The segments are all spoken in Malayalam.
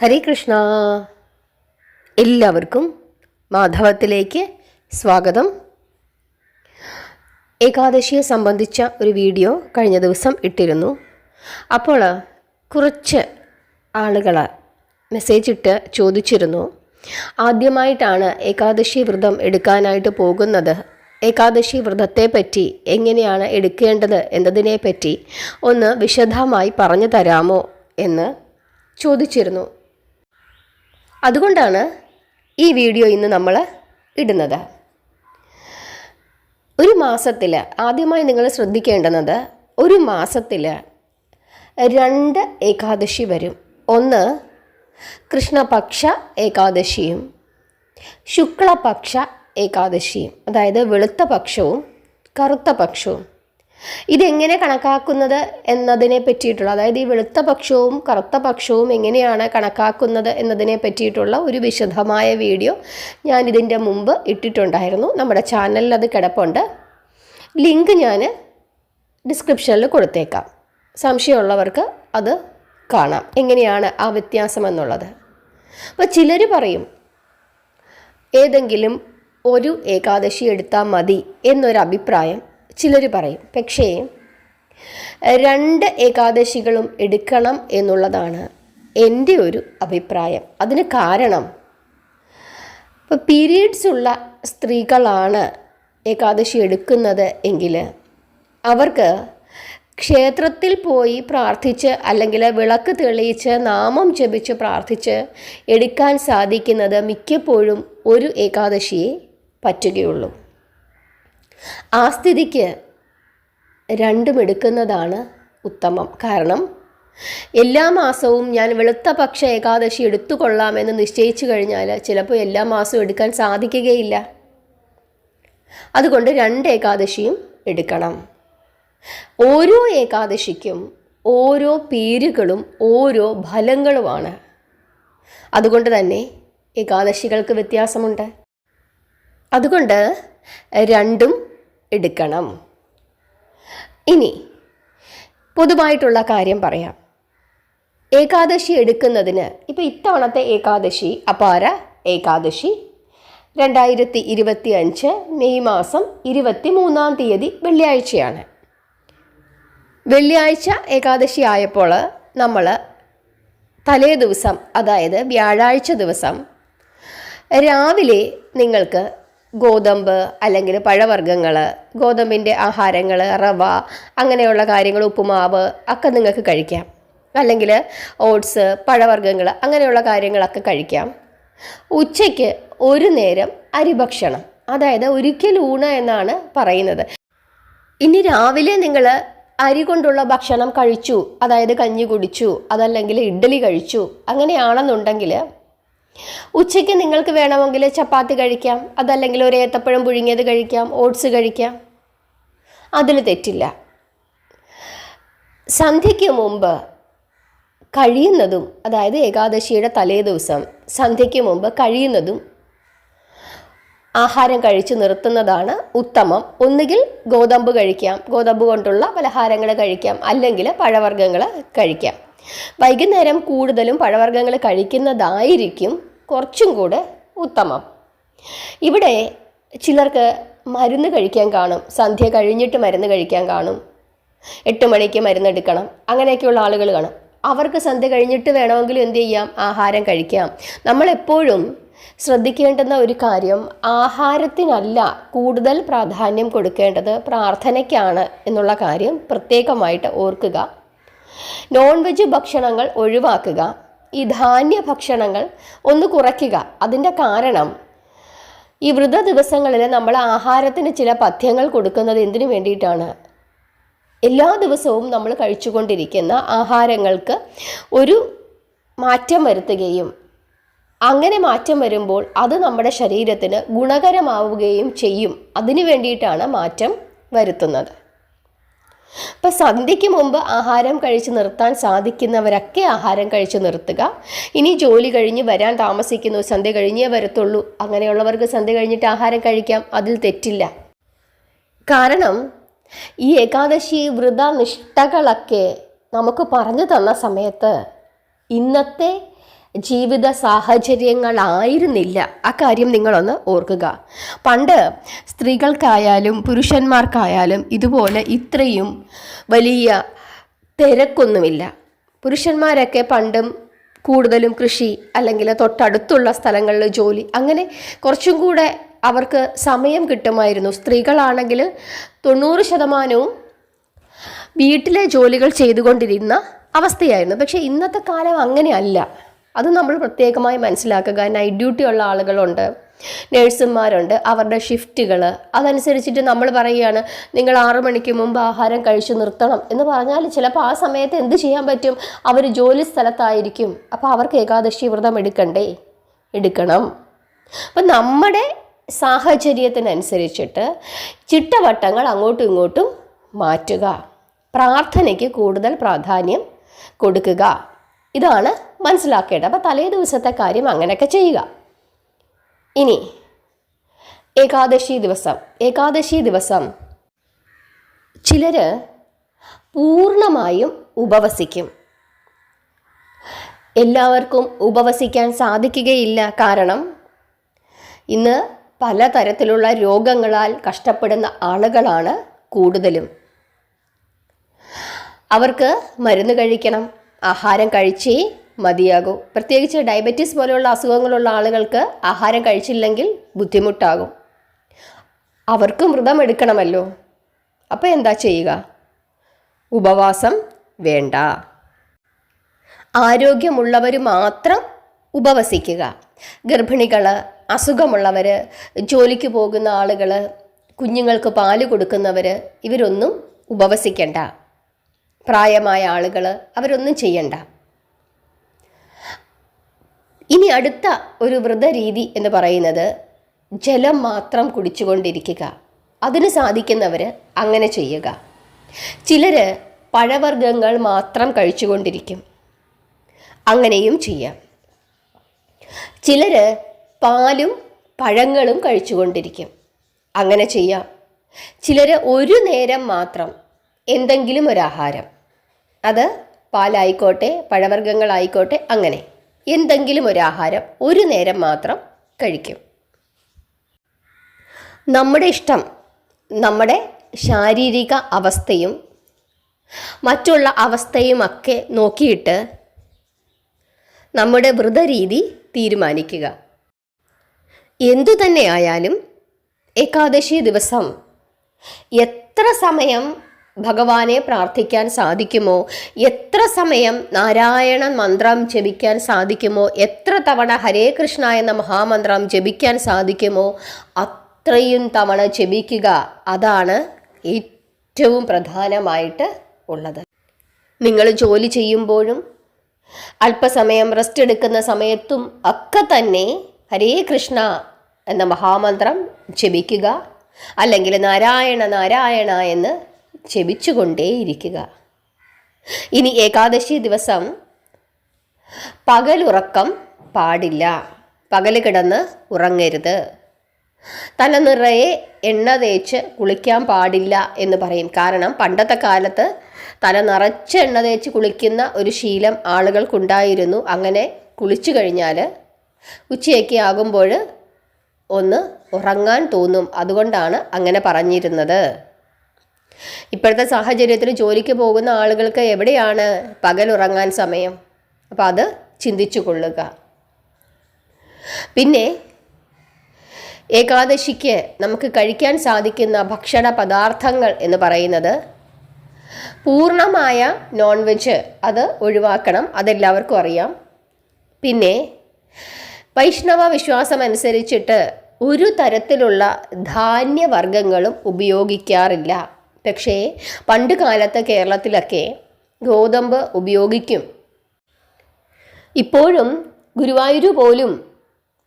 ഹരേ കൃഷ്ണ. എല്ലാവർക്കും മാധവത്തിലേക്ക് സ്വാഗതം. ഏകാദശിയെ സംബന്ധിച്ച ഒരു വീഡിയോ കഴിഞ്ഞ ദിവസം ഇട്ടിരുന്നു. അപ്പോൾ കുറച്ച് ആളുകൾ മെസ്സേജ് ഇട്ട് ചോദിച്ചിരുന്നു. ആദ്യമായിട്ടാണ് ഏകാദശി വ്രതം എടുക്കാനായിട്ട് പോകുന്നത്. ഏകാദശി വ്രതത്തെപ്പറ്റി എങ്ങനെയാണ് എടുക്കേണ്ടത് എന്നതിനെപ്പറ്റി ഒന്ന് വിശദമായി പറഞ്ഞു തരാമോ എന്ന് ചോദിച്ചിരുന്നു. അതുകൊണ്ടാണ് ഈ വീഡിയോ ഇന്ന് നമ്മൾ ഇടുന്നത്. ഒരു മാസത്തിൽ ആദ്യമായി നിങ്ങൾ ശ്രദ്ധിക്കേണ്ടുന്നത് ഒരു മാസത്തിൽ രണ്ട് ഏകാദശി വരും. ഒന്ന് കൃഷ്ണപക്ഷ ഏകാദശിയും ശുക്ലപക്ഷ ഏകാദശിയും അതായത് വെളുത്ത പക്ഷവും കറുത്ത പക്ഷവും. ഇതെങ്ങനെ കണക്കാക്കുന്നത് എന്നതിനെ പറ്റിയിട്ടുള്ള അതായത് ഈ വെളുത്ത പക്ഷവും കറുത്ത പക്ഷവും എങ്ങനെയാണ് കണക്കാക്കുന്നത് എന്നതിനെ പറ്റിയിട്ടുള്ള ഒരു വിശദമായ വീഡിയോ ഞാൻ ഇതിന്റെ മുമ്പ് ഇട്ടിട്ടുണ്ടായിരുന്നു. നമ്മുടെ ചാനലിൽ അത് കിടപ്പുണ്ട്. ലിങ്ക് ഞാൻ ഡിസ്ക്രിപ്ഷനിൽ കൊടുത്തേക്കാം. സംശയമുള്ളവർക്ക് അത് കാണാം. എങ്ങനെയാണ് ആ വ്യത്യാസം എന്നുള്ളത്? അപ്പോൾ ചിലർ പറയും ഏതെങ്കിലും ഒരു ഏകാദശി എടുത്താൽ മതി എന്നൊരു അഭിപ്രായം ചിലർ പറയും പക്ഷേ രണ്ട് ഏകാദശികളും എടുക്കണം എന്നുള്ളതാണ് എന്റെ ഒരു അഭിപ്രായം. അതിന് കാരണം ഇപ്പോൾ പീരീഡ്സ് ഉള്ള സ്ത്രീകളാണ് ഏകാദശി എടുക്കുന്നത് എങ്കിൽ അവർക്ക് ക്ഷേത്രത്തിൽ പോയി പ്രാർത്ഥിച്ച് അല്ലെങ്കിൽ വിളക്ക് തെളിയിച്ച് നാമം ജപിച്ച് പ്രാർത്ഥിച്ച് എടുക്കാൻ സാധിക്കുന്നത് മിക്കപ്പോഴും ഒരു ഏകാദശിയെ പറ്റുകയുള്ളൂ. ആ സ്ഥിതിക്ക് രണ്ടും എടുക്കുന്നതാണ് ഉത്തമം. കാരണം എല്ലാ മാസവും ഞാൻ വെളുത്ത പക്ഷ ഏകാദശി എടുത്തുകൊള്ളാമെന്ന് നിശ്ചയിച്ചു കഴിഞ്ഞാൽ ചിലപ്പോൾ എല്ലാ മാസവും എടുക്കാൻ സാധിക്കുകയില്ല. അതുകൊണ്ട് രണ്ട് ഏകാദശിയും എടുക്കണം. ഓരോ ഏകാദശിക്കും ഓരോ പേരുകളും ഓരോ ഫലങ്ങളുമാണ്. അതുകൊണ്ട് തന്നെ ഏകാദശികൾക്ക് വ്യത്യാസമുണ്ട്. അതുകൊണ്ട് രണ്ടും എടുക്കണം. ഇനി പൊതുവായിട്ടുള്ള കാര്യം പറയാം. ഏകാദശി എടുക്കുന്നതിന് ഇപ്പോൾ ഇത്തവണത്തെ ഏകാദശി അപാര ഏകാദശി രണ്ടായിരത്തി ഇരുപത്തി അഞ്ച് മെയ് മാസം ഇരുപത്തി മൂന്നാം തീയതി വെള്ളിയാഴ്ചയാണ്. വെള്ളിയാഴ്ച ഏകാദശി ആയപ്പോൾ നമ്മൾ തലേ ദിവസം അതായത് വ്യാഴാഴ്ച ദിവസം രാവിലെ നിങ്ങൾക്ക് ഗോതമ്പ് അല്ലെങ്കിൽ പഴവർഗങ്ങൾ ഗോതമ്പിന്റെ ആഹാരങ്ങൾ റവ അങ്ങനെയുള്ള കാര്യങ്ങൾ ഉപ്പുമാവ് ഒക്കെ നിങ്ങൾക്ക് കഴിക്കാം. അല്ലെങ്കിൽ ഓട്സ് പഴവർഗങ്ങൾ അങ്ങനെയുള്ള കാര്യങ്ങളൊക്കെ കഴിക്കാം. ഉച്ചയ്ക്ക് ഒരു നേരം അരിഭക്ഷണം അതായത് ഒരിക്കൽ ഊണ് എന്നാണ് പറയുന്നത്. ഇനി രാവിലെ നിങ്ങൾ അരി കൊണ്ടുള്ള ഭക്ഷണം കഴിച്ചു അതായത് കഞ്ഞി കുടിച്ചു അതല്ലെങ്കിൽ ഇഡ്ഡലി കഴിച്ചു അങ്ങനെയാണെന്നുണ്ടെങ്കിൽ ഉച്ചയ്ക്ക് നിങ്ങൾക്ക് വേണമെങ്കിൽ ചപ്പാത്തി കഴിക്കാം അതല്ലെങ്കിൽ ഒരു ഏത്തപ്പഴം പുഴുങ്ങിയത് കഴിക്കാം ഓട്സ് കഴിക്കാം. അതിൽ തെറ്റില്ല. സന്ധ്യയ്ക്ക് മുമ്പ് കഴിയുന്നതും അതായത് ഏകാദശിയുടെ തലേ ദിവസം സന്ധ്യയ്ക്ക് മുമ്പ് കഴിയുന്നതും ആഹാരം കഴിച്ചു നിർത്തുന്നതാണ് ഉത്തമം. ഒന്നുകിൽ ഗോതമ്പ് കഴിക്കാം ഗോതമ്പ് കൊണ്ടുള്ള പലഹാരങ്ങൾ കഴിക്കാം അല്ലെങ്കിൽ പഴവർഗങ്ങൾ കഴിക്കാം. വൈകുന്നേരം കൂടുതലും പഴവർഗങ്ങൾ കഴിക്കുന്നതായിരിക്കും കുറച്ചും കൂടെ ഉത്തമം. ഇവിടെ ചിലർക്ക് മരുന്ന് കഴിക്കാൻ കാണും സന്ധ്യ കഴിഞ്ഞിട്ട് മരുന്ന് കഴിക്കാൻ കാണും എട്ട് മണിക്ക് മരുന്നെടുക്കണം അങ്ങനെയൊക്കെയുള്ള ആളുകൾ കാണും. അവർക്ക് സന്ധ്യ കഴിഞ്ഞിട്ട് വേണമെങ്കിലും എന്ത് ചെയ്യാം? ആഹാരം കഴിക്കാം. നമ്മളെപ്പോഴും ശ്രദ്ധിക്കേണ്ടുന്ന ഒരു കാര്യം ആഹാരത്തിനല്ല കൂടുതൽ പ്രാധാന്യം കൊടുക്കേണ്ടത് പ്രാർത്ഥനയ്ക്കാണ് എന്നുള്ള കാര്യം പ്രത്യേകമായിട്ട് ഓർക്കുക. നോൺ വെജ് ഭക്ഷണങ്ങൾ ഒഴിവാക്കുക. ഈ ധാന്യ ഭക്ഷണങ്ങൾ ഒന്ന് കുറയ്ക്കുക. അതിന്റെ കാരണം ഈ വ്രത ദിവസങ്ങളിൽ നമ്മൾ ആഹാരത്തിന് ചില പഥ്യങ്ങൾ കൊടുക്കുന്നത് എന്തിനു വേണ്ടിയിട്ടാണ്? എല്ലാ ദിവസവും നമ്മൾ കഴിച്ചുകൊണ്ടിരിക്കുന്ന ആഹാരങ്ങൾക്ക് ഒരു മാറ്റം വരുത്തുകയും അങ്ങനെ മാറ്റം വരുമ്പോൾ അത് നമ്മുടെ ശരീരത്തിന് ഗുണകരമാവുകയും ചെയ്യും. അതിനു വേണ്ടിയിട്ടാണ് മാറ്റം വരുത്തുന്നത്. ഇപ്പം സന്ധ്യയ്ക്ക് മുമ്പ് ആഹാരം കഴിച്ച് നിർത്താൻ സാധിക്കുന്നവരൊക്കെ ആഹാരം കഴിച്ച് നിർത്തുക. ഇനി ജോലി കഴിഞ്ഞ് വരാൻ താമസിക്കുന്നു സന്ധ്യ കഴിഞ്ഞേ വരത്തുള്ളൂ. അങ്ങനെയുള്ളവർക്ക് സന്ധ്യ കഴിഞ്ഞിട്ട് ആഹാരം കഴിക്കാം. അതിൽ തെറ്റില്ല. കാരണം ഈ ഏകാദശി വ്രത നിഷ്ഠകളൊക്കെ നമുക്ക് പറഞ്ഞു തന്ന സമയത്ത് ഇന്നത്തെ ജീവിത സാഹചര്യങ്ങളായിരുന്നില്ല കാര്യം നിങ്ങളൊന്ന് ഓർക്കുക. പണ്ട് സ്ത്രീകൾക്കായാലും പുരുഷന്മാർക്കായാലും ഇതുപോലെ ഇത്രയും വലിയ തിരക്കൊന്നുമില്ല. പുരുഷന്മാരൊക്കെ പണ്ടും കൂടുതലും കൃഷി അല്ലെങ്കിൽ തൊട്ടടുത്തുള്ള സ്ഥലങ്ങളിൽ ജോലി അങ്ങനെ കുറച്ചും കൂടെ അവർക്ക് സമയം കിട്ടുമായിരുന്നു. സ്ത്രീകളാണെങ്കിൽ തൊണ്ണൂറ് ശതമാനവും വീട്ടിലെ ജോലികൾ ചെയ്തുകൊണ്ടിരുന്ന അവസ്ഥയായിരുന്നു. പക്ഷേ ഇന്നത്തെ കാലം അങ്ങനെയല്ല. അത് നമ്മൾ പ്രത്യേകമായി മനസ്സിലാക്കുക. നൈറ്റ് ഡ്യൂട്ടി ഉള്ള ആളുകളുണ്ട് നേഴ്സുമാരുണ്ട് അവരുടെ ഷിഫ്റ്റുകൾ അതനുസരിച്ചിട്ട് നമ്മൾ പറയുകയാണ് നിങ്ങൾ ആറു മണിക്ക് മുമ്പ് ആഹാരം കഴിച്ചു നിർത്തണം. എന്ന് പറഞ്ഞാൽ ചിലപ്പോൾ ആ സമയത്ത് എന്ത് ചെയ്യാൻ പറ്റും? അവർ ജോലി സ്ഥലത്തായിരിക്കും. അപ്പോൾ അവർക്ക് ഏകാദശി വ്രതം എടുക്കണ്ടേ? എടുക്കണം. അപ്പം നമ്മുടെ സാഹചര്യത്തിനനുസരിച്ചിട്ട് ചിട്ടവട്ടങ്ങൾ അങ്ങോട്ടും ഇങ്ങോട്ടും മാറ്റുക. പ്രാർത്ഥനയ്ക്ക് കൂടുതൽ പ്രാധാന്യം കൊടുക്കുക. ഇതാണ് മനസ്സിലാക്കേണ്ടത് അപ്പോൾ തലേ ദിവസത്തെ കാര്യം അങ്ങനെയൊക്കെ ചെയ്യുക. ഇനി ഏകാദശി ദിവസം. ഏകാദശി ദിവസം ചിലർ പൂർണമായും ഉപവസിക്കും. എല്ലാവർക്കും ഉപവസിക്കാൻ സാധിക്കുകയില്ല. കാരണം ഇന്ന് പലതരത്തിലുള്ള രോഗങ്ങളാൽ കഷ്ടപ്പെടുന്ന ആളുകളാണ് കൂടുതലും. അവർക്ക് മരുന്ന് കഴിക്കണം ആഹാരം കഴിച്ചേ മതിയാകൂ. പ്രത്യേകിച്ച് ഡയബറ്റീസ് പോലെയുള്ള അസുഖങ്ങളുള്ള ആളുകൾക്ക് ആഹാരം കഴിച്ചില്ലെങ്കിൽ ബുദ്ധിമുട്ടാകും. അവർക്ക് മൃതം എടുക്കണമല്ലോ. അപ്പോൾ എന്താ ചെയ്യുക? ഉപവാസം വേണ്ട. ആരോഗ്യമുള്ളവർ മാത്രം ഉപവസിക്കുക. ഗർഭിണികൾ അസുഖമുള്ളവർ ജോലിക്ക് പോകുന്ന ആളുകൾ കുഞ്ഞുങ്ങൾക്ക് പാൽ കൊടുക്കുന്നവർ ഇവരൊന്നും ഉപവസിക്കണ്ട. പ്രായമായ ആളുകൾ അവരൊന്നും ചെയ്യണ്ട. ഇനി അടുത്ത ഒരു വ്രതരീതി എന്ന് പറയുന്നത് ജലം മാത്രം കുടിച്ചുകൊണ്ടിരിക്കുക. അതിന് സാധിക്കുന്നവർ അങ്ങനെ ചെയ്യുക. ചിലർ പഴവർഗങ്ങൾ മാത്രം കഴിച്ചുകൊണ്ടിരിക്കും. അങ്ങനെയും ചെയ്യാം. ചിലർ പാലും പഴങ്ങളും കഴിച്ചുകൊണ്ടിരിക്കും. അങ്ങനെ ചെയ്യാം. ചിലർ ഒരു നേരം മാത്രം എന്തെങ്കിലും ഒരാഹാരം അത് പാലായിക്കോട്ടെ പഴവർഗങ്ങളായിക്കോട്ടെ അങ്ങനെ. എന്തെങ്കിലും ഒരു ആഹാരം ഒരു നേരം മാത്രം കഴിക്കും. നമ്മുടെ ഇഷ്ടം നമ്മുടെ ശാരീരിക അവസ്ഥയും മറ്റുള്ള അവസ്ഥയുമൊക്കെ നോക്കിയിട്ട് നമ്മുടെ വ്രതരീതി തീരുമാനിക്കുക. എന്തു തന്നെയായാലും ഏകാദശി ദിവസം എത്ര സമയം ഭഗവാനെ പ്രാർത്ഥിക്കാൻ സാധിക്കുമോ? എത്ര സമയം നാരായണ മന്ത്രം ജപിക്കാൻ സാധിക്കുമോ? എത്ര തവണ ഹരേ കൃഷ്ണ എന്ന മഹാമന്ത്രം ജപിക്കാൻ സാധിക്കുമോ? അത്രയും തവണ ജപിക്കുക അതാണ് ഏറ്റവും പ്രധാനമായിട്ട് ഉള്ളത്. നിങ്ങൾ ജോലി ചെയ്യുമ്പോഴും അല്പസമയം റെസ്റ്റ് എടുക്കുന്ന സമയത്തും ഒക്കെ തന്നെ ഹരേ കൃഷ്ണ എന്ന മഹാമന്ത്രം ജപിക്കുക. അല്ലെങ്കിൽ നാരായണ നാരായണ എന്ന് ജപിച്ചുകൊണ്ടേയിരിക്കുക ഇനി ഏകാദശി ദിവസം പകലുറക്കം പാടില്ല. പകൽ കിടന്ന് ഉറങ്ങരുത്. തല നിറയെ എണ്ണ തേച്ച് കുളിക്കാൻ പാടില്ല എന്ന് പറയും. കാരണം പണ്ടത്തെ കാലത്ത് തല നിറച്ച് എണ്ണ തേച്ച് കുളിക്കുന്ന ഒരു ശീലം ആളുകൾക്കുണ്ടായിരുന്നു. അങ്ങനെ കുളിച്ചു കഴിഞ്ഞാൽ ഉച്ചയൊക്കെ ആകുമ്പോൾ ഒന്ന് ഉറങ്ങാൻ തോന്നും. അതുകൊണ്ടാണ് അങ്ങനെ പറഞ്ഞിരുന്നത്. ഇപ്പോഴത്തെ സാഹചര്യത്തിൽ ജോലിക്ക് പോകുന്ന ആളുകൾക്ക് എവിടെയാണ് പകലുറങ്ങാൻ സമയം? അപ്പം അത് ചിന്തിച്ചു കൊള്ളുക. പിന്നെ ഏകാദശിക്ക് നമുക്ക് കഴിക്കാൻ സാധിക്കുന്ന ഭക്ഷണ പദാർത്ഥങ്ങൾ എന്ന് പറയുന്നത് പൂർണമായ നോൺ വെജ് അത് ഒഴിവാക്കണം അതെല്ലാവർക്കും അറിയാം. പിന്നെ വൈഷ്ണവ വിശ്വാസം അനുസരിച്ചിട്ട് ഒരു തരത്തിലുള്ള ധാന്യവർഗങ്ങളും ഉപയോഗിക്കാറില്ല. പക്ഷേ പണ്ട് കാലത്ത് കേരളത്തിലൊക്കെ ഗോതമ്പ് ഉപയോഗിക്കും. ഇപ്പോഴും ഗുരുവായൂർ പോലും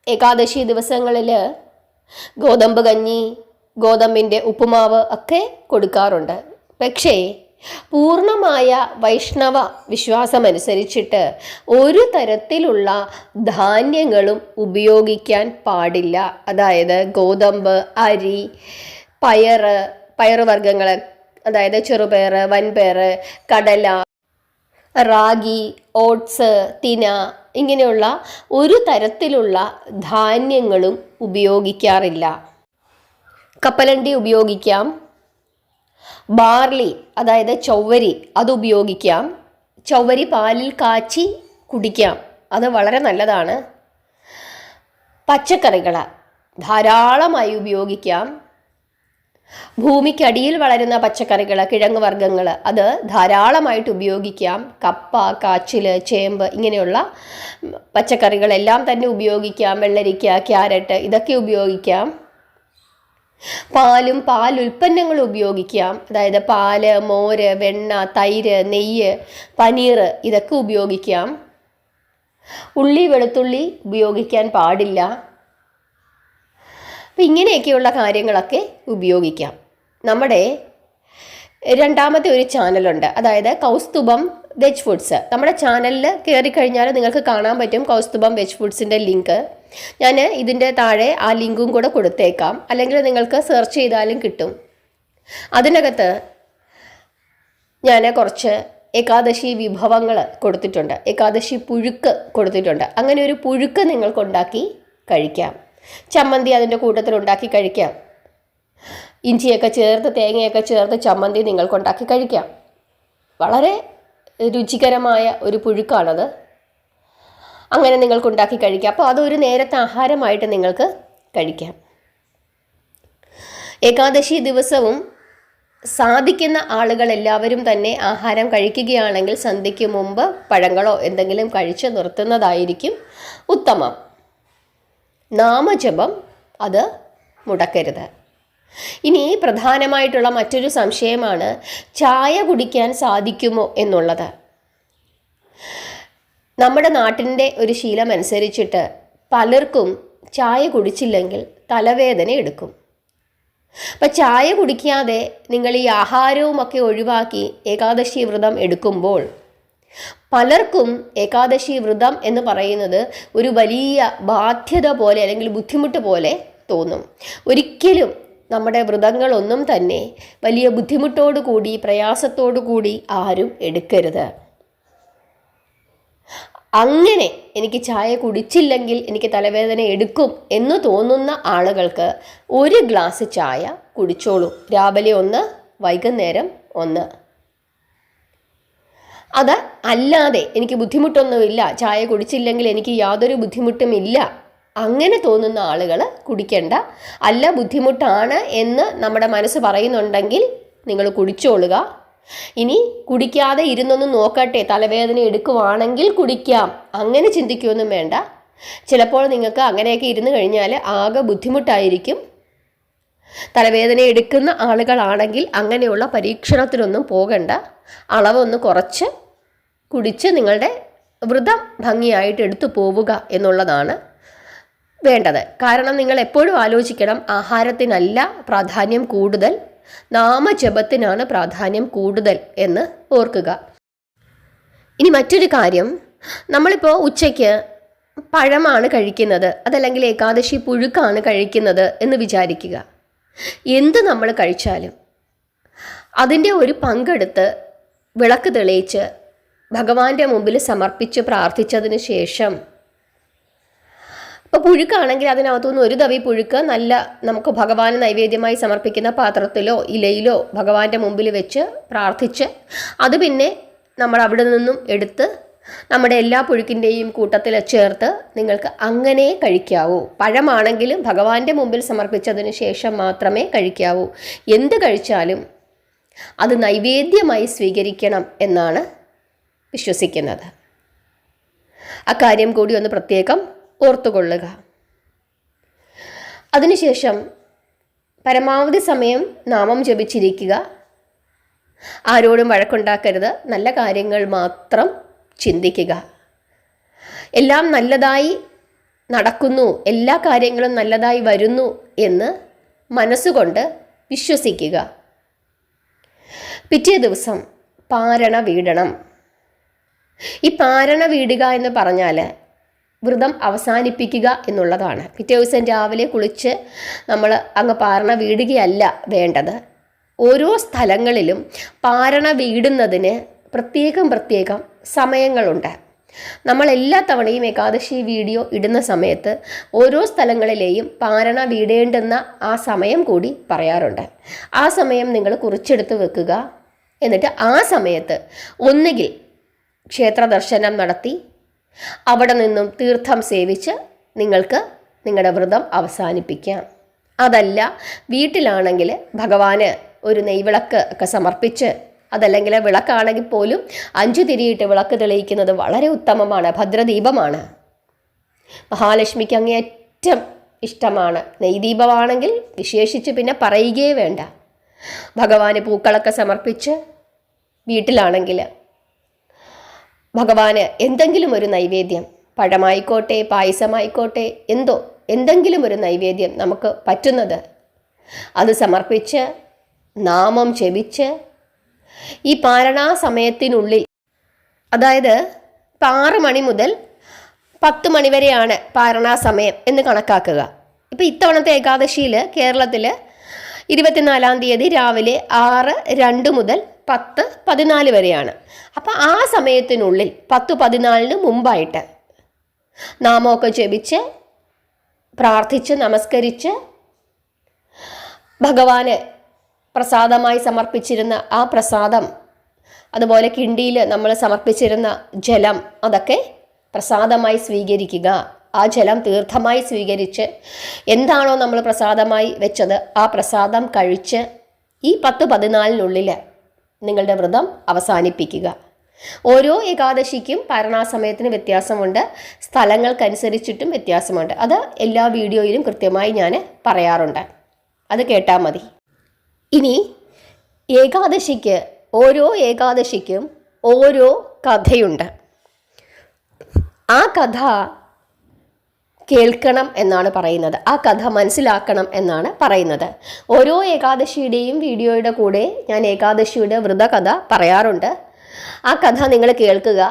ഏകാദശി ദിവസങ്ങളിൽ ഗോതമ്പ് കഞ്ഞി ഗോതമ്പിന്റെ ഉപ്പുമാവ് ഒക്കെ കൊടുക്കാറുണ്ട്. പക്ഷേ പൂർണമായ വൈഷ്ണവ വിശ്വാസമനുസരിച്ചിട്ട് ഒരു തരത്തിലുള്ള ധാന്യങ്ങളും ഉപയോഗിക്കാൻ പാടില്ല. അതായത് ഗോതമ്പ് അരി പയറ് പയറുവർഗങ്ങൾ അതായത് ചെറുപയർ വൻപയർ കടല റാഗി ഓട്സ് തിന ഇങ്ങനെയുള്ള ഒരു തരത്തിലുള്ള ധാന്യങ്ങളും ഉപയോഗിക്കാറില്ല. കപ്പലണ്ടി ഉപയോഗിക്കാം. ബാർലി അതായത് ചൊവ്വരി അത് ഉപയോഗിക്കാം. ചൊവ്വരി പാലിൽ കാച്ചി കുടിക്കാം. അത് വളരെ നല്ലതാണ്. പച്ചക്കറികൾ ധാരാളമായി ഉപയോഗിക്കാം. ഭൂമിക്കടിയിൽ വളരുന്ന പച്ചക്കറികൾ കിഴങ്ങ് വർഗങ്ങൾ അത് ധാരാളമായിട്ട് ഉപയോഗിക്കാം. കപ്പ കാച്ചിൽ ചേമ്പ് ഇങ്ങനെയുള്ള പച്ചക്കറികളെല്ലാം തന്നെ ഉപയോഗിക്കാം. വെള്ളരിക്ക ക്യാരറ്റ് ഇതൊക്കെ ഉപയോഗിക്കാം. പാലും പാൽ ഉൽപ്പന്നങ്ങൾ ഉപയോഗിക്കാം. അതായത് പാൽ മോര് വെണ്ണ തൈര് നെയ്യ് പനീർ ഇതൊക്കെ ഉപയോഗിക്കാം. ഉള്ളി വെളുത്തുള്ളി ഉപയോഗിക്കാൻ പാടില്ല. അപ്പം ഇങ്ങനെയൊക്കെയുള്ള കാര്യങ്ങളൊക്കെ ഉപയോഗിക്കാം. നമ്മുടെ രണ്ടാമത്തെ ഒരു ചാനലുണ്ട്. അതായത് കൗസ്തുഭം വെജ് ഫുഡ്സ് നമ്മുടെ ചാനലിൽ കയറി കഴിഞ്ഞാൽ നിങ്ങൾക്ക് കാണാൻ പറ്റും കൗസ്തുഭം വെജ് ഫുഡ്സിന്റെ ലിങ്ക്. ഞാൻ ഇതിന്റെ താഴെ ആ ലിങ്കും കൂടെ കൊടുത്തേക്കാം. അല്ലെങ്കിൽ നിങ്ങൾക്ക് സെർച്ച് ചെയ്താലും കിട്ടും. അതിനകത്ത് ഞാൻ കുറച്ച് ഏകാദശി വിഭവങ്ങൾ കൊടുത്തിട്ടുണ്ട്. ഏകാദശി പുഴുക്ക് കൊടുത്തിട്ടുണ്ട്. അങ്ങനെ ഒരു പുഴുക്ക് നിങ്ങൾക്കുണ്ടാക്കി കഴിക്കാം. ചമ്മന്തി അതിന്റെ കൂട്ടത്തിൽ ഉണ്ടാക്കി കഴിക്കാം. ഇഞ്ചിയൊക്കെ ചേർത്ത് തേങ്ങയൊക്കെ ചേർത്ത് ചമ്മന്തി നിങ്ങൾക്കുണ്ടാക്കി കഴിക്കാം. വളരെ രുചികരമായ ഒരു പുഴുക്കാണത്. അങ്ങനെ നിങ്ങൾക്ക് ഉണ്ടാക്കി കഴിക്കാം. അപ്പോൾ അതൊരു നേരത്തെ ആഹാരമായിട്ട് നിങ്ങൾക്ക് കഴിക്കാം. ഏകാദശി ദിവസവും സാധിക്കുന്ന ആളുകൾ എല്ലാവരും തന്നെ ആഹാരം കഴിക്കുകയാണെങ്കിൽ സന്ധ്യയ്ക്ക് മുമ്പ് പഴങ്ങളോ എന്തെങ്കിലും കഴിച്ച് നിർത്തുന്നതായിരിക്കും ഉത്തമം. നാമജപം അത് മുടക്കരുത്. ഇനി പ്രധാനമായിട്ടുള്ള മറ്റൊരു സംശയമാണ് ചായ കുടിക്കാൻ സാധിക്കുമോ എന്നുള്ളത്. നമ്മുടെ നാട്ടിന്റെ ഒരു ശീലം അനുസരിച്ചിട്ട് പലർക്കും ചായ കുടിച്ചില്ലെങ്കിൽ തലവേദന എടുക്കും. അപ്പം ചായ കുടിക്കാതെ നിങ്ങൾ ഈ ആഹാരവുമൊക്കെ ഒഴിവാക്കി ഏകാദശി വ്രതം എടുക്കുമ്പോൾ പലർക്കും ഏകാദശി വ്രതം എന്ന് പറയുന്നത് ഒരു വലിയ ബാധ്യത പോലെ അല്ലെങ്കിൽ ബുദ്ധിമുട്ട് പോലെ തോന്നും. ഒരിക്കലും നമ്മുടെ വ്രതങ്ങളൊന്നും തന്നെ വലിയ ബുദ്ധിമുട്ടോടു കൂടി പ്രയാസത്തോടു കൂടി ആരും എടുക്കരുത്. അങ്ങനെ എനിക്ക് ചായ കുടിച്ചില്ലെങ്കിൽ എനിക്ക് തലവേദന എടുക്കും എന്ന് തോന്നുന്ന ആളുകൾക്ക് ഒരു ഗ്ലാസ് ചായ കുടിച്ചോളൂ. രാവിലെ ഒന്ന് വൈകുന്നേരം ഒന്ന്. അത് അല്ലാതെ എനിക്ക് ബുദ്ധിമുട്ടൊന്നുമില്ല. ചായ കുടിച്ചില്ലെങ്കിൽ എനിക്ക് യാതൊരു ബുദ്ധിമുട്ടുമില്ല അങ്ങനെ തോന്നുന്ന ആളുകൾ കുടിക്കേണ്ട. അല്ല ബുദ്ധിമുട്ടാണ് എന്ന് നമ്മുടെ മനസ്സ് പറയുന്നുണ്ടെങ്കിൽ നിങ്ങൾ കുടിച്ചോളുക. ഇനി കുടിക്കാതെ ഇരുന്നൊന്ന് നോക്കട്ടെ. തലവേദന എടുക്കുവാണെങ്കിൽ കുടിക്കാം. അങ്ങനെ ചിന്തിക്കുകയൊന്നും വേണ്ട. ചിലപ്പോൾ നിങ്ങൾക്ക് അങ്ങനെയൊക്കെ ഇരുന്ന് കഴിഞ്ഞാൽ ആകെ ബുദ്ധിമുട്ടായിരിക്കും. തലവേദന എടുക്കുന്ന ആളുകളാണെങ്കിൽ അങ്ങനെയുള്ള പരീക്ഷണത്തിനൊന്നും പോകണ്ട. അളവൊന്ന് കുറച്ച് കുടിച്ച് നിങ്ങളുടെ വ്രതം ഭംഗിയായിട്ട് എടുത്തു പോവുക എന്നുള്ളതാണ് വേണ്ടത്. കാരണം നിങ്ങൾ എപ്പോഴും ആലോചിക്കണം ആഹാരത്തിനല്ല പ്രാധാന്യം കൂടുതൽ നാമജപത്തിനാണ് പ്രാധാന്യം കൂടുതൽ എന്ന് ഓർക്കുക. ഇനി മറ്റൊരു കാര്യം നമ്മളിപ്പോൾ ഉച്ചയ്ക്ക് പഴമാണ് കഴിക്കുന്നത് അതല്ലെങ്കിൽ ഏകാദശി പുഴുക്കാണ് കഴിക്കുന്നത് എന്ന് വിചാരിക്കുക. എന്ത് നമ്മൾ കഴിച്ചാലും അതിന്റെ ഒരു പങ്കെടുത്ത് വിളക്ക് തെളിയിച്ച് ഭഗവാന്റെ മുമ്പിൽ സമർപ്പിച്ച് പ്രാർത്ഥിച്ചതിന് ശേഷം. ഇപ്പോൾ പുഴുക്കാണെങ്കിൽ അതിനകത്തുനിന്ന് ഒരു തവി പുഴുക്ക് നല്ല നമുക്ക് ഭഗവാന് നൈവേദ്യമായി സമർപ്പിക്കുന്ന പാത്രത്തിലോ ഇലയിലോ ഭഗവാന്റെ മുമ്പിൽ വെച്ച് പ്രാർത്ഥിച്ച് അത് പിന്നെ നമ്മൾ അവിടെ നിന്നും എടുത്ത് നമ്മുടെ എല്ലാ പുഴുക്കിന്റെയും കൂട്ടത്തിൽ ചേർത്ത് നിങ്ങൾക്ക് അങ്ങനെ കഴിക്കാവൂ. പഴമാണെങ്കിലും ഭഗവാന്റെ മുമ്പിൽ സമർപ്പിച്ചതിന് ശേഷം മാത്രമേ കഴിക്കാവൂ. എന്ത് കഴിച്ചാലും അത് നൈവേദ്യമായി സ്വീകരിക്കണം എന്നാണ് വിശ്വസിക്കുന്നത്. അക്കാര്യം കൂടി ഒന്ന് പ്രത്യേകം ഓർത്തുകൊള്ളുക. അതിനുശേഷം പരമാവധി സമയം നാമം ജപിച്ചിരിക്കുക. ആരോടും വഴക്കുണ്ടാക്കരുത്. നല്ല കാര്യങ്ങൾ മാത്രം ചിന്തിക്കുക. എല്ലാം നല്ലതായി നടക്കുന്നു. എല്ലാ കാര്യങ്ങളും നല്ലതായി വരുന്നു എന്ന് മനസ്സുകൊണ്ട് വിശ്വസിക്കുക. പിറ്റേ ദിവസം പാരണ വീടണം. ഈ പാരണ വീടുക എന്ന് പറഞ്ഞാൽ വ്രതം അവസാനിപ്പിക്കുക എന്നുള്ളതാണ്. പിറ്റേ ദിവസം രാവിലെ കുളിച്ച് നമ്മൾ അങ്ങ് പാരണ വീടുകയല്ല വേണ്ടത്. ഓരോ സ്ഥലങ്ങളിലും പാരണ വീടുന്നതിന് പ്രത്യേകം പ്രത്യേകം സമയങ്ങളുണ്ട്. നമ്മൾ എല്ലാ തവണയും ഏകാദശി വീഡിയോ ഇടുന്ന സമയത്ത് ഓരോ സ്ഥലങ്ങളിലെയും പാരണ വീടേണ്ടുന്ന ആ സമയം കൂടി പറയാറുണ്ട്. ആ സമയം നിങ്ങൾ കുറിച്ചെടുത്ത് വെക്കുക. എന്നിട്ട് ആ സമയത്ത് ഒന്നുകിൽ ക്ഷേത്ര ദർശനം നടത്തി അവിടെ നിന്നും തീർത്ഥം സേവിച്ച് നിങ്ങൾക്ക് നിങ്ങളുടെ വ്രതം അവസാനിപ്പിക്കാം. അതല്ല വീട്ടിലാണെങ്കിൽ ഭഗവാന് ഒരു നെയ്വിളക്ക് ഒക്കെ സമർപ്പിച്ച് അതല്ലെങ്കിൽ വിളക്കാണെങ്കിൽ പോലും അഞ്ചു തിരിയിട്ട് വിളക്ക് തെളിയിക്കുന്നത് വളരെ ഉത്തമമാണ് ഭദ്രദീപമാണ്. മഹാലക്ഷ്മിക്ക് അങ്ങേയറ്റം ഇഷ്ടമാണ്. നെയ്ദീപമാണെങ്കിൽ വിശേഷിച്ച് പിന്നെ പറയുകയേ വേണ്ട. ഭഗവാന് പൂക്കളൊക്കെ സമർപ്പിച്ച് വീട്ടിലാണെങ്കിൽ ഭഗവാന് എന്തെങ്കിലും ഒരു നൈവേദ്യം. പഴമായിക്കോട്ടെ പായസമായിക്കോട്ടെ എന്തോ എന്തെങ്കിലും ഒരു നൈവേദ്യം നമുക്ക് പറ്റുന്നത്. അത് സമർപ്പിച്ച് നാമം ചെവിച്ച് ഈ പാരണാ സമയത്തിനുള്ളിൽ അതായത് ഇപ്പം ആറ് മണി മുതൽ പത്ത് മണി വരെയാണ് പാരണാ സമയം എന്ന് കണക്കാക്കുക. ഇപ്പം ഇത്തവണത്തെ ഏകാദശിയിൽ കേരളത്തിൽ ഇരുപത്തിനാലാം തീയതി രാവിലെ ആറ് രണ്ട് മുതൽ പത്ത് പതിനാല് വരെയാണ്. അപ്പം ആ സമയത്തിനുള്ളിൽ പത്ത് പതിനാലിന് മുമ്പായിട്ട് നാമമൊക്കെ ജപിച്ച് പ്രാർത്ഥിച്ച് നമസ്കരിച്ച് ഭഗവാന് പ്രസാദമായി സമർപ്പിച്ചിരുന്ന ആ പ്രസാദം അതുപോലെ കിണ്ടിയിൽ നമ്മൾ സമർപ്പിച്ചിരുന്ന ജലം അതൊക്കെ പ്രസാദമായി സ്വീകരിക്കുക. ആ ജലം തീർത്ഥമായി സ്വീകരിച്ച് എന്താണോ നമ്മൾ പ്രസാദമായി വെച്ചത് ആ പ്രസാദം കഴിച്ച് ഈ പത്ത് പതിനാലിനുള്ളിൽ നിങ്ങളുടെ വ്രതം അവസാനിപ്പിക്കുക. ഓരോ ഏകാദശിക്കും ഭരണാസമയത്തിന് വ്യത്യാസമുണ്ട്. സ്ഥലങ്ങൾക്കനുസരിച്ചിട്ടും വ്യത്യാസമുണ്ട്. അത് എല്ലാ വീഡിയോയിലും കൃത്യമായി ഞാൻ പറയാറുണ്ട്. അത് കേട്ടാൽ മതി. ഇനി ഏകാദശിക്ക് ഓരോ ഏകാദശിക്കും ഓരോ കഥയുണ്ട്. ആ കഥ കേൾക്കണം എന്നാണ് പറയുന്നത്. ആ കഥ മനസ്സിലാക്കണം എന്നാണ് പറയുന്നത്. ഓരോ ഏകാദശിയുടെയും വീഡിയോയുടെ കൂടെ ഞാൻ ഏകാദശിയുടെ വ്രതകഥ പറയാറുണ്ട്. ആ കഥ നിങ്ങൾ കേൾക്കുക.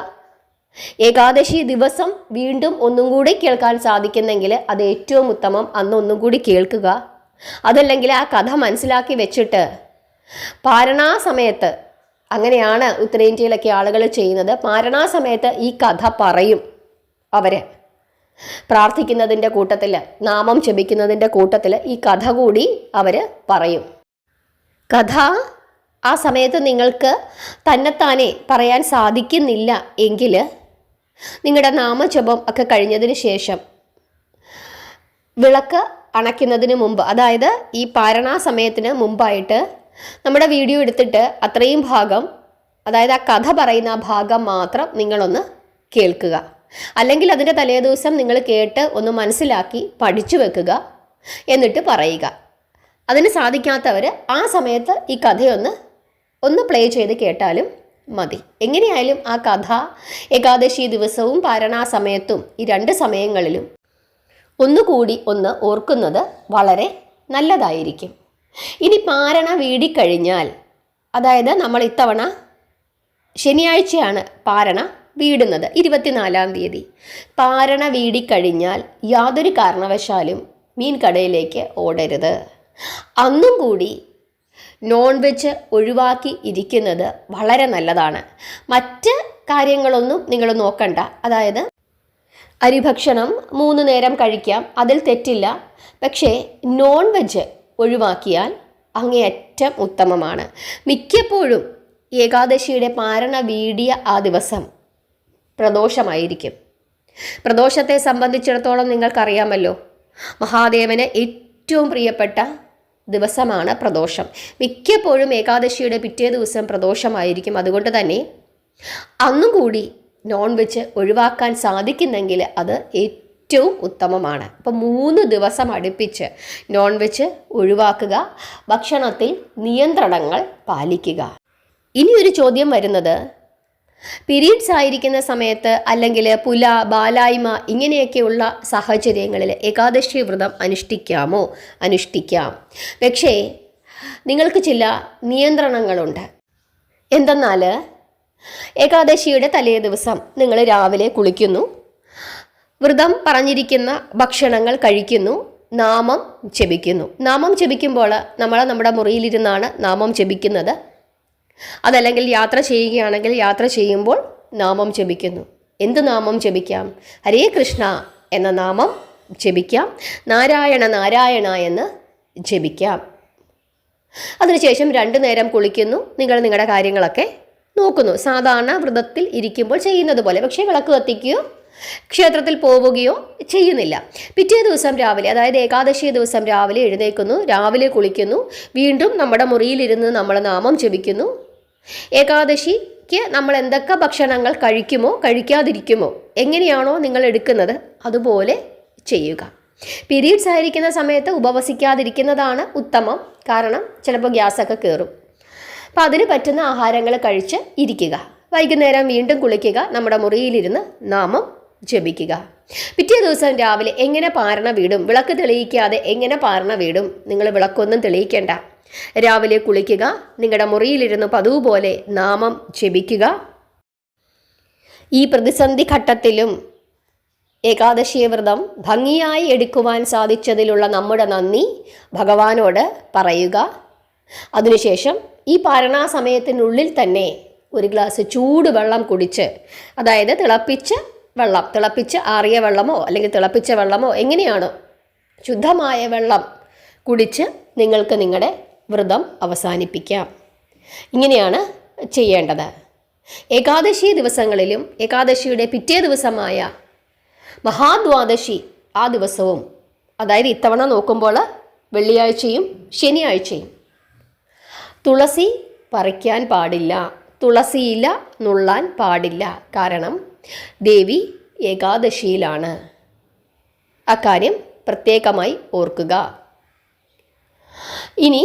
ഏകാദശി ദിവസം വീണ്ടും ഒന്നും കൂടി കേൾക്കാൻ സാധിക്കുന്നെങ്കിൽ അത് ഏറ്റവും ഉത്തമം. അന്ന് ഒന്നും കൂടി കേൾക്കുക. അതല്ലെങ്കിൽ ആ കഥ മനസ്സിലാക്കി വെച്ചിട്ട് പാരണാ സമയത്ത് അങ്ങനെയാണ് ഉത്തരേന്ത്യയിലൊക്കെ ആളുകൾ ചെയ്യുന്നത്. പാരണാ സമയത്ത് ഈ കഥ പറയും അവർ പ്രാർത്ഥിക്കുന്നതിന്റെ കൂട്ടത്തിൽ നാമം ജപിക്കുന്നതിന്റെ കൂട്ടത്തിൽ ഈ കഥ കൂടി അവർ പറയും. കഥ ആ സമയത്ത് നിങ്ങൾക്ക് തന്നെത്താനെ പറയാൻ സാധിക്കുന്നില്ല എങ്കിൽ നിങ്ങളുടെ നാമജപം ഒക്കെ കഴിഞ്ഞതിന് ശേഷം വിളക്ക് അണയ്ക്കുന്നതിന് മുമ്പ് അതായത് ഈ പാരണാ സമയത്തിന് മുമ്പായിട്ട് നമ്മുടെ വീഡിയോ എടുത്തിട്ട് അത്രയും ഭാഗം അതായത് ആ കഥ പറയുന്ന ഭാഗം മാത്രം നിങ്ങളൊന്ന് കേൾക്കുക. അല്ലെങ്കിൽ അതിന്റെ തലേദിവസം നിങ്ങൾ കേട്ട് ഒന്ന് മനസ്സിലാക്കി പഠിച്ചു വെക്കുക എന്നിട്ട് പറയുക. അതിന് സാധിക്കാത്തവർ ആ സമയത്ത് ഈ കഥയൊന്ന് ഒന്ന് പ്ലേ ചെയ്ത് കേട്ടാലും മതി. എങ്ങനെയായാലും ആ കഥ ഏകാദശി ദിവസവും പാരണാ സമയത്തും ഈ രണ്ട് സമയങ്ങളിലും ഒന്നുകൂടി ഒന്ന് ഓർക്കുന്നത് വളരെ നല്ലതായിരിക്കും. ഇനി പാരണ വീടിക്കഴിഞ്ഞാൽ അതായത് നമ്മൾ ഇത്തവണ ശനിയാഴ്ചയാണ് പാരണ വീടുന്നത്. ഇരുപത്തിനാലാം തീയതി. പാരണ വീടിക്കഴിഞ്ഞാൽ യാതൊരു കാരണവശാലും മീൻ കടയിലേക്ക് ഓടരുത്. അന്നും കൂടി നോൺ വെജ് ഒഴിവാക്കി ഇരിക്കുന്നത് വളരെ നല്ലതാണ്. മറ്റ് കാര്യങ്ങളൊന്നും നിങ്ങൾ നോക്കണ്ട. അതായത് അരിഭക്ഷണം മൂന്ന് നേരം കഴിക്കാം. അതിൽ തെറ്റില്ല. പക്ഷേ നോൺ വെജ് ഒഴിവാക്കിയാൽ അങ്ങേയറ്റം ഉത്തമമാണ്. മിക്കപ്പോഴും ഏകാദശിയുടെ പാരണ വീടിയ ആ ദിവസം പ്രദോഷമായിരിക്കും. പ്രദോഷത്തെ സംബന്ധിച്ചിടത്തോളം നിങ്ങൾക്കറിയാമല്ലോ മഹാദേവന് ഏറ്റവും പ്രിയപ്പെട്ട ദിവസമാണ് പ്രദോഷം. മിക്കപ്പോഴും ഏകാദശിയുടെ പിറ്റേ ദിവസം പ്രദോഷമായിരിക്കും. അതുകൊണ്ട് തന്നെ അന്നും കൂടി നോൺ വെജ് ഒഴിവാക്കാൻ സാധിക്കുന്നെങ്കിൽ അത് ഏറ്റവും ഉത്തമമാണ്. അപ്പോൾ മൂന്ന് ദിവസം അടുപ്പിച്ച് നോൺ വെജ് ഒഴിവാക്കുക ഭക്ഷണത്തിൽ നിയന്ത്രണങ്ങൾ പാലിക്കുക. ഇനിയൊരു ചോദ്യം വരുന്നത് പീരീഡ്സ് ആയിരിക്കുന്ന സമയത്ത് അല്ലെങ്കിൽ പുല ബാലായ്മ ഇങ്ങനെയൊക്കെയുള്ള സാഹചര്യങ്ങളിൽ ഏകാദശി വ്രതം അനുഷ്ഠിക്കാമോ? അനുഷ്ഠിക്കാം. പക്ഷേ നിങ്ങൾക്ക് ചില നിയന്ത്രണങ്ങളുണ്ട്. എന്തെന്നാൽ ഏകാദശിയുടെ തലേ ദിവസം നിങ്ങൾ രാവിലെ കുളിക്കുന്നു വ്രതം പറഞ്ഞിരിക്കുന്ന ഭക്ഷണങ്ങൾ കഴിക്കുന്നു നാമം ജപിക്കുന്നു. നാമം ജപിക്കുമ്പോൾ നമ്മൾ നമ്മുടെ മുറിയിലിരുന്നാണ് നാമം ജപിക്കുന്നത്. അതല്ലെങ്കിൽ യാത്ര ചെയ്യുകയാണെങ്കിൽ യാത്ര ചെയ്യുമ്പോൾ നാമം ജപിക്കുന്നു. എന്ത് നാമം ജപിക്കാം? ഹരേ കൃഷ്ണ എന്ന നാമം ജപിക്കാം. നാരായണ നാരായണ എന്ന് ജപിക്കാം. അതിനുശേഷം രണ്ടു നേരം കുളിക്കുന്നു. നിങ്ങൾ നിങ്ങളുടെ കാര്യങ്ങളൊക്കെ നോക്കുന്നു. സാധാരണ വ്രതത്തിൽ ഇരിക്കുമ്പോൾ ചെയ്യുന്നത് പോലെ. പക്ഷേ വിളക്ക് കത്തിക്കുകയോ ക്ഷേത്രത്തിൽ പോവുകയോ ചെയ്യുന്നില്ല. പിറ്റേ ദിവസം രാവിലെ അതായത് ഏകാദശി ദിവസം രാവിലെ എഴുന്നേൽക്കുന്നു. രാവിലെ കുളിക്കുന്നു. വീണ്ടും നമ്മുടെ മുറിയിലിരുന്ന് നമ്മൾ നാമം ജപിക്കുന്നു. ഏകാദശിക്ക് നമ്മൾ എന്തൊക്കെ ഭക്ഷണങ്ങൾ കഴിക്കുമോ കഴിക്കാതിരിക്കുമോ എങ്ങനെയാണോ നിങ്ങൾ എടുക്കുന്നത് അതുപോലെ ചെയ്യുക. പീരീഡ്സ് ആയിരിക്കുന്ന സമയത്ത് ഉപവസിക്കാതിരിക്കുന്നതാണ് ഉത്തമം. കാരണം ചിലപ്പോൾ ഗ്യാസൊക്കെ കയറും. അപ്പോൾ അതിന് പറ്റുന്ന ആഹാരങ്ങൾ കഴിച്ച് ഇരിക്കുക. വൈകുന്നേരം വീണ്ടും കുളിക്കുക. നമ്മുടെ മുറിയിലിരുന്ന് നാമം ജപിക്കുക. പിറ്റേ ദിവസം രാവിലെ എങ്ങനെ പാരണ വീടും വിളക്ക് തെളിയിക്കാതെ എങ്ങനെ പാരണ വീടും നിങ്ങൾ വിളക്കൊന്നും തെളിയിക്കേണ്ട. രാവിലെ കുളിക്കുക നിങ്ങളുടെ മുറിയിലിരുന്ന് പതിവ് പോലെ നാമം ജപിക്കുക. ഈ പ്രതിസന്ധി ഘട്ടത്തിലും ഏകാദശി വ്രതം ഭംഗിയായി എടുക്കുവാൻ സാധിച്ചതിലുള്ള നമ്മുടെ നന്ദി ഭഗവാനോട് പറയുക. അതിനുശേഷം ഈ പാരണാ സമയത്തിനുള്ളിൽ തന്നെ ഒരു ഗ്ലാസ് ചൂടുവെള്ളം കുടിച്ച് അതായത് തിളപ്പിച്ച വെള്ളം തിളപ്പിച്ച് ആറിയ വെള്ളമോ അല്ലെങ്കിൽ തിളപ്പിച്ച വെള്ളമോ എങ്ങനെയാണോ ശുദ്ധമായ വെള്ളം കുടിച്ച് നിങ്ങൾക്ക് നിങ്ങളുടെ വ്രതം അവസാനിപ്പിക്കാം. ഇങ്ങനെയാണ് ചെയ്യേണ്ടത്. ഏകാദശി ദിവസങ്ങളിലും ഏകാദശിയുടെ പിറ്റേ ദിവസമായ മഹാദ്വാദശി ആ ദിവസവും അതായത് ഇത്തവണ നോക്കുമ്പോൾ വെള്ളിയാഴ്ചയും ശനിയാഴ്ചയും തുളസി പറിക്കാൻ പാടില്ല. തുളസിയില നുള്ളാൻ പാടില്ല. കാരണം ദേവി ഏകാദശിയിലാണ്. അക്കാര്യം പ്രത്യേകമായി ഓർക്കുക. ഇനി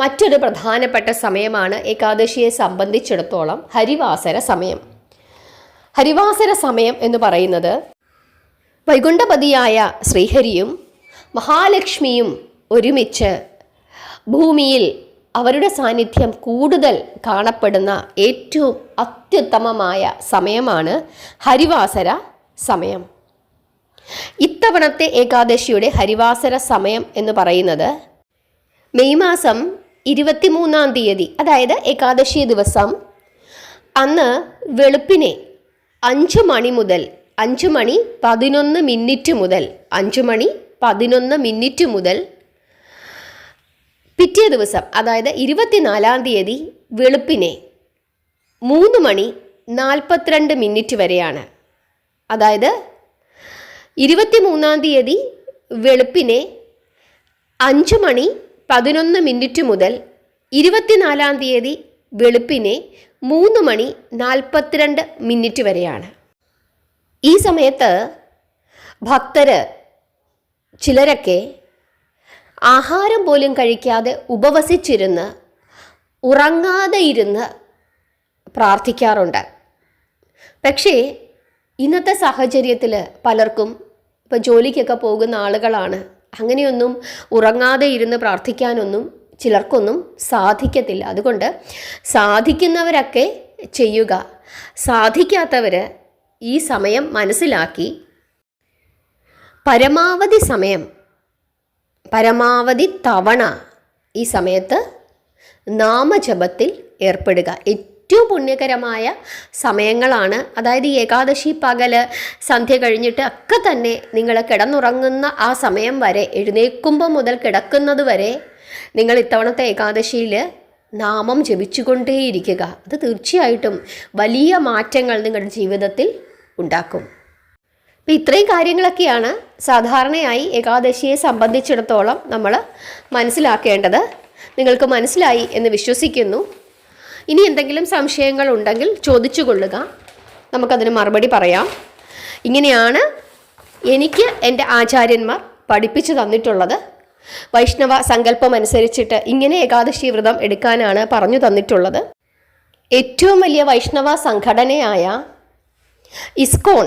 മറ്റൊരു പ്രധാനപ്പെട്ട സമയമാണ് ഏകാദശിയെ സംബന്ധിച്ചിടത്തോളം ഹരിവാസര സമയം. ഹരിവാസര സമയം എന്ന് പറയുന്നത് വൈകുണ്ഠപതിയായ ശ്രീഹരിയും മഹാലക്ഷ്മിയും ഒരുമിച്ച് ഭൂമിയിൽ അവരുടെ സാന്നിധ്യം കൂടുതൽ കാണപ്പെടുന്ന ഏറ്റവും അത്യുത്തമമായ സമയമാണ് ഹരിവാസര സമയം. ഇത്തവണത്തെ ഏകാദശിയുടെ ഹരിവാസര സമയം എന്ന് പറയുന്നത് മെയ് മാസം ഇരുപത്തിമൂന്നാം തീയതി അതായത് ഏകാദശി ദിവസം അന്ന് വെളുപ്പിനെ അഞ്ച് മണി മുതൽ അഞ്ച് മണി പതിനൊന്ന് മിനിറ്റ് മുതൽ അഞ്ച് മണി പതിനൊന്ന് മിനിറ്റ് മുതൽ പിറ്റേ ദിവസം അതായത് ഇരുപത്തിനാലാം തീയതി വെളുപ്പിനെ മൂന്ന് മണി നാൽപ്പത്തിരണ്ട് മിനിറ്റ് വരെയാണ്. അതായത് ഇരുപത്തിമൂന്നാം തീയതി വെളുപ്പിനെ അഞ്ച് മണി പതിനൊന്ന് മിനിറ്റ് മുതൽ ഇരുപത്തിനാലാം തീയതി വെളുപ്പിനെ മൂന്ന് മണി നാൽപ്പത്തിരണ്ട് മിനിറ്റ് വരെയാണ്. ഈ സമയത്ത് ഭക്തര് ചിലരൊക്കെ ആഹാരം പോലും കഴിക്കാതെ ഉപവസിച്ചിരുന്ന് ഉറങ്ങാതെ ഇരുന്ന് പ്രാർത്ഥിക്കാറുണ്ട്. പക്ഷേ ഇന്നത്തെ സാഹചര്യത്തിൽ പലർക്കും ഇപ്പോൾ ജോലിക്കൊക്കെ പോകുന്ന ആളുകളാണ് അങ്ങനെയൊന്നും ഉറങ്ങാതെ ഇരുന്ന് പ്രാർത്ഥിക്കാനൊന്നും ചിലർക്കൊന്നും സാധിക്കത്തില്ല. അതുകൊണ്ട് സാധിക്കുന്നവരൊക്കെ ചെയ്യുക. സാധിക്കാത്തവർ ഈ സമയം മനസ്സിലാക്കി പരമാവധി സമയം പരമാവധി തവണ ഈ സമയത്ത് നാമജപത്തിൽ ഏർപ്പെടുക. ഏറ്റവും പുണ്യകരമായ സമയങ്ങളാണ്. അതായത് ഏകാദശി പകൽ സന്ധ്യ കഴിഞ്ഞിട്ട് ഒക്കെ തന്നെ നിങ്ങൾ കിടന്നുറങ്ങുന്ന ആ സമയം വരെ എഴുന്നേൽക്കുമ്പോൾ മുതൽ കിടക്കുന്നത് വരെ നിങ്ങൾ ഇത്തവണത്തെ ഏകാദശിയിൽ നാമം ജപിച്ചുകൊണ്ടേയിരിക്കുക. അത് തീർച്ചയായിട്ടും വലിയ മാറ്റങ്ങൾ നിങ്ങളുടെ ജീവിതത്തിൽ ഉണ്ടാക്കും. അപ്പം ഇത്രയും കാര്യങ്ങളൊക്കെയാണ് സാധാരണയായി ഏകാദശിയെ സംബന്ധിച്ചിടത്തോളം നമ്മൾ മനസ്സിലാക്കേണ്ടത്. നിങ്ങൾക്ക് മനസ്സിലായി എന്ന് വിശ്വസിക്കുന്നു. ഇനി എന്തെങ്കിലും സംശയങ്ങൾ ഉണ്ടെങ്കിൽ ചോദിച്ചു കൊള്ളുക നമുക്കതിന് മറുപടി പറയാം. ഇങ്ങനെയാണ് എനിക്ക് എന്റെ ആചാര്യന്മാർ പഠിപ്പിച്ചു തന്നിട്ടുള്ളത്. വൈഷ്ണവ സങ്കല്പം അനുസരിച്ചിട്ട് ഇങ്ങനെ ഏകാദശി വ്രതം എടുക്കാനാണ് പറഞ്ഞു തന്നിട്ടുള്ളത്. ഏറ്റവും വലിയ വൈഷ്ണവ സംഘടനയായ ഇസ്കോൺ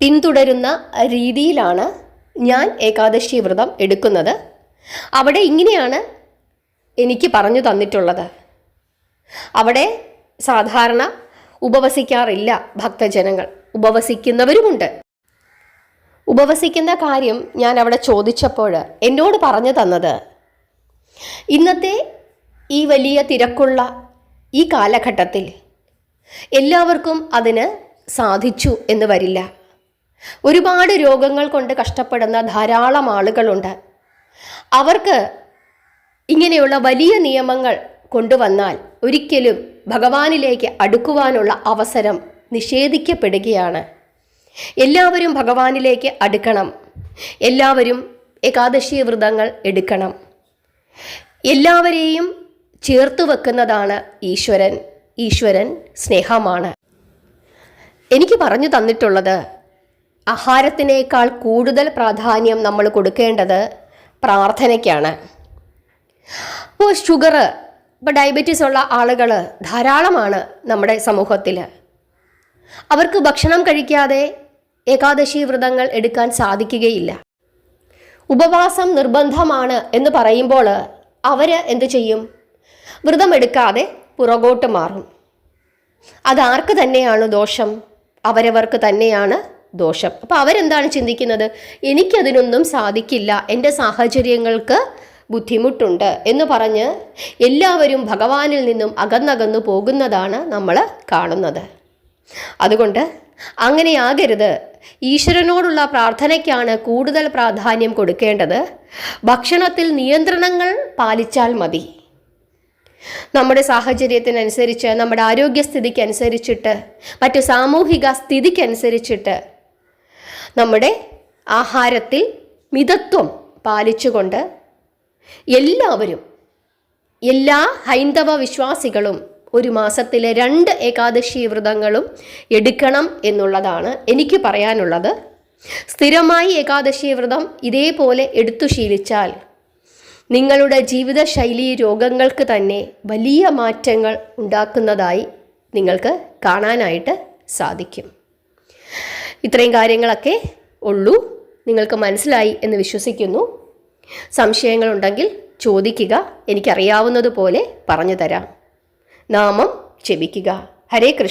പിന്തുടരുന്ന രീതിയിലാണ് ഞാൻ ഏകാദശി വ്രതം എടുക്കുന്നത്. അവിടെ ഇങ്ങനെയാണ് എനിക്ക് പറഞ്ഞു തന്നിട്ടുള്ളത്. അവിടെ സാധാരണ ഉപവസിക്കാറില്ല ഭക്തജനങ്ങൾ. ഉപവസിക്കുന്നവരുമുണ്ട്. ഉപവസിക്കുന്ന കാര്യം ഞാൻ അവിടെ ചോദിച്ചപ്പോൾ എന്നോട് പറഞ്ഞു തന്നത് ഇന്നത്തെ ഈ വലിയ തിരക്കുള്ള ഈ കാലഘട്ടത്തിൽ എല്ലാവർക്കും അതിന് സാധിച്ചു എന്ന് വരില്ല. ഒരുപാട് രോഗങ്ങൾ കൊണ്ട് കഷ്ടപ്പെടുന്ന ധാരാളം ആളുകളുണ്ട്. അവർക്ക് ഇങ്ങനെയുള്ള വലിയ നിയമങ്ങൾ കൊണ്ടുവന്നാൽ ഒരിക്കലും ഭഗവാനിലേക്ക് അടുക്കുവാനുള്ള അവസരം നിഷേധിക്കപ്പെടുകയാണ്. എല്ലാവരും ഭഗവാനിലേക്ക് അടുക്കണം. എല്ലാവരും ഏകാദശി വ്രതങ്ങൾ എടുക്കണം. എല്ലാവരെയും ചേർത്ത് വെക്കുന്നതാണ് ഈശ്വരൻ. ഈശ്വരൻ സ്നേഹമാണ്. എനിക്ക് പറഞ്ഞു തന്നിട്ടുള്ളത് ആഹാരത്തിനേക്കാൾ കൂടുതൽ പ്രാധാന്യം നമ്മൾ കൊടുക്കേണ്ടത് പ്രാർത്ഥനയ്ക്കാണ്. അപ്പോൾ ഷുഗർ ഇപ്പോൾ ഡയബറ്റീസ് ഉള്ള ആളുകൾ ധാരാളമാണ് നമ്മുടെ സമൂഹത്തിൽ അവർക്ക് ഭക്ഷണം കഴിക്കാതെ ഏകാദശി വ്രതങ്ങൾ എടുക്കാൻ സാധിക്കുകയില്ല. ഉപവാസം നിർബന്ധമാണ് എന്ന് പറയുമ്പോൾ അവർ എന്തു ചെയ്യും? വ്രതമെടുക്കാതെ പുറകോട്ട് മാറും. അതാർക്ക് തന്നെയാണ് ദോഷം? അവരവർക്ക് തന്നെയാണ് ദോഷം. അപ്പോൾ അവരെന്താണ് ചിന്തിക്കുന്നത്? എനിക്കതിനൊന്നും സാധിക്കില്ല. എന്റെ സാഹചര്യങ്ങൾക്ക് ബുദ്ധിമുട്ടുണ്ട് എന്ന് പറഞ്ഞ് എല്ലാവരും ഭഗവാനിൽ നിന്നും അകന്നകന്നു പോകുന്നതാണ് നമ്മൾ കാണുന്നത്. അതുകൊണ്ട് അങ്ങനെയാകരുത്. ഈശ്വരനോടുള്ള പ്രാർത്ഥനയ്ക്കാണ് കൂടുതൽ പ്രാധാന്യം കൊടുക്കേണ്ടത്. ഭക്ഷണത്തിൽ നിയന്ത്രണങ്ങൾ പാലിച്ചാൽ മതി. നമ്മുടെ സാഹചര്യത്തിനനുസരിച്ച് നമ്മുടെ ആരോഗ്യസ്ഥിതിക്കനുസരിച്ചിട്ട് മറ്റു സാമൂഹിക സ്ഥിതിക്കനുസരിച്ചിട്ട് നമ്മുടെ ആഹാരത്തിൽ മിതത്വം പാലിച്ചുകൊണ്ട് എല്ലാവരും എല്ലാ ഹൈന്ദവ വിശ്വാസികളും ഒരു മാസത്തിലെ രണ്ട് ഏകാദശി വ്രതങ്ങളും എടുക്കണം എന്നുള്ളതാണ് എനിക്ക് പറയാനുള്ളത്. സ്ഥിരമായി ഏകാദശി വ്രതം ഇതേപോലെ എടുത്തു ശീലിച്ചാൽ നിങ്ങളുടെ ജീവിതശൈലി രോഗങ്ങൾക്ക് തന്നെ വലിയ മാറ്റങ്ങൾ ഉണ്ടാക്കുന്നതായി നിങ്ങൾക്ക് കാണാനായിട്ട് സാധിക്കും. ഇത്രയും കാര്യങ്ങളൊക്കെ ഉള്ളൂ. നിങ്ങൾക്ക് മനസ്സിലായി എന്ന് വിശ്വസിക്കുന്നു. സംശയങ്ങളുണ്ടെങ്കിൽ ചോദിക്കുക. എനിക്കറിയാവുന്നതുപോലെ പറഞ്ഞു തരാം. നാമം ജപിക്കുക. ഹരേ കൃഷ്ണ.